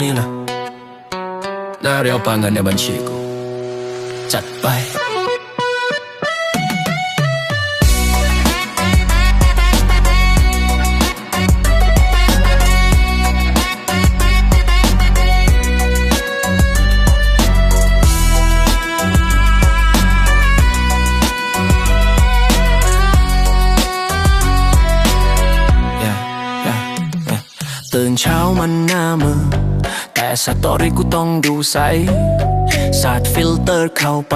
นี้ล่ะได้เรียวปางเงินในบัญชีกู จัดไป ตื่นเช้ามันหน้ามือ แต่สตอรี่กูต้องดูใส สาดฟิลเตอร์เข้าไป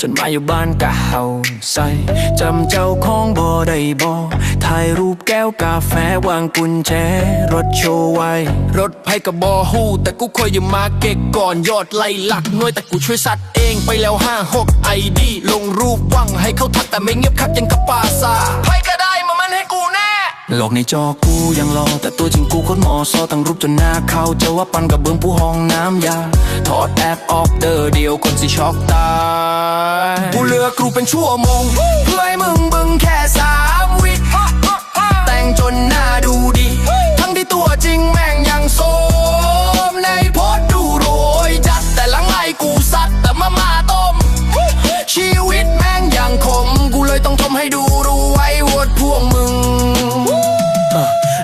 จนมาอยู่บ้านกะเฮาใส่จำเจ้าของบ่ได้บ่ถ่ายรูปแก้วกาแฟวางกุญแจ รถโชว์ไว้ รถไพกับบอฮู้แต่กูคอยอยู่มาเก็กก่อนยอดไล่หลักน่วยแต่กูช่วยสัตว์เองไปแล้วห้าหกไอดีลงรูปว่างให้เขาทักแต่ไม่เงียบคักยังกับปาซาไพก็ได้มามันให้กู หลอกในจอกูยังรอ แต่ตัวจริงกูโคตรหมอซอตั้งรูปจนหน้าเขาเจอว่าปันกับเบื้องผู้ห้องน้ำยา ถอดแอปออกเดอเดียวคนสิช็อกตาย กูเลือกรูเป็นชั่วโมง เพื่อให้มึงบึงแค่สา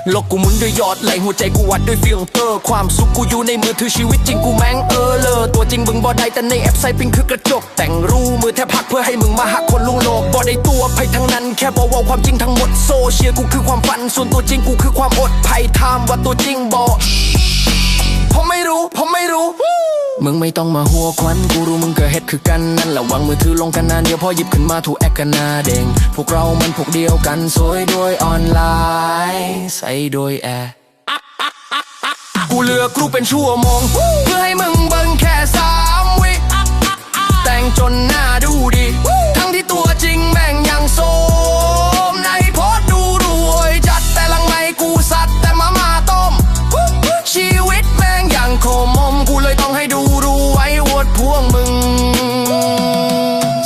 โลกกูหมุนด้วยยอดไหลหัวใจกูวัดด้วยฟิลเตอร์ ความสุขกูอยู่ในมือถือชีวิตจริงกูแม่งเออเลอตัวจริงมึงบอได้แต่ในแอปไซปิงคือกระจก แต่งรูมือแทบพักเพื่อให้มึงมาหักคนลุงโลกบอได้ตัวภัยทั้งนั้น แค่บอกว่าความจริงทั้งหมดโซเชียลกูคือความฝัน ส่วนตัวจริงกูคือความอดภัยทามว่าตัวจริงบอก มึงไม่ต้องมาหัวควันกูรู้มึงก็เฮ็ดคือกันนั่นแหละวางมือถือลงกันนานเดียวพอหยิบขึ้นมาถูกแอคกันหนาเด้งพวกเรามันพวกเดียวกันสวยด้วยออนไลน์ใส่โดยแอร์กูเลือกูเป็นชั่วโมง เพื่อให้มึงเบิ่งแค่สามวิแต่งจนหน้าดูดี ทั้งที่ตัวจริง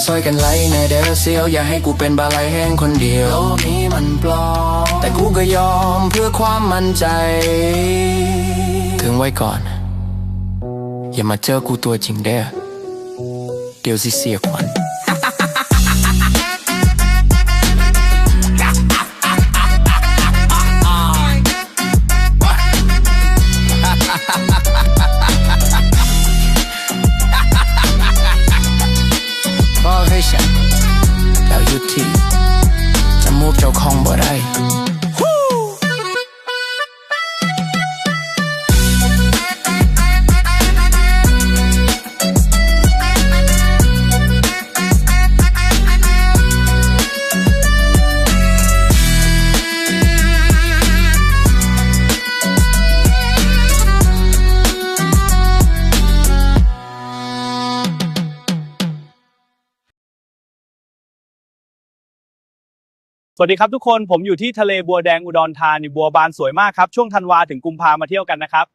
ซอยกันไล่ในเดอเซียวอย่าให้กูเป็นบาไลแห้งคนเดียวโลกนี้มันปลอมแต่กูก็ยอมเพื่อความมั่นใจ ถึงไว้ก่อน อย่ามาเจอกูตัวจริงเด้อเดี๋ยวสิเสียขวัญ จะมูฟ สวัสดีครับทุกคนผมอยู่ที่ทะเลบัวแดงอุดรธานีบัวบานสวยมากครับ ช่วงธันวาถึงกุมภามาเที่ยวกันนะครับ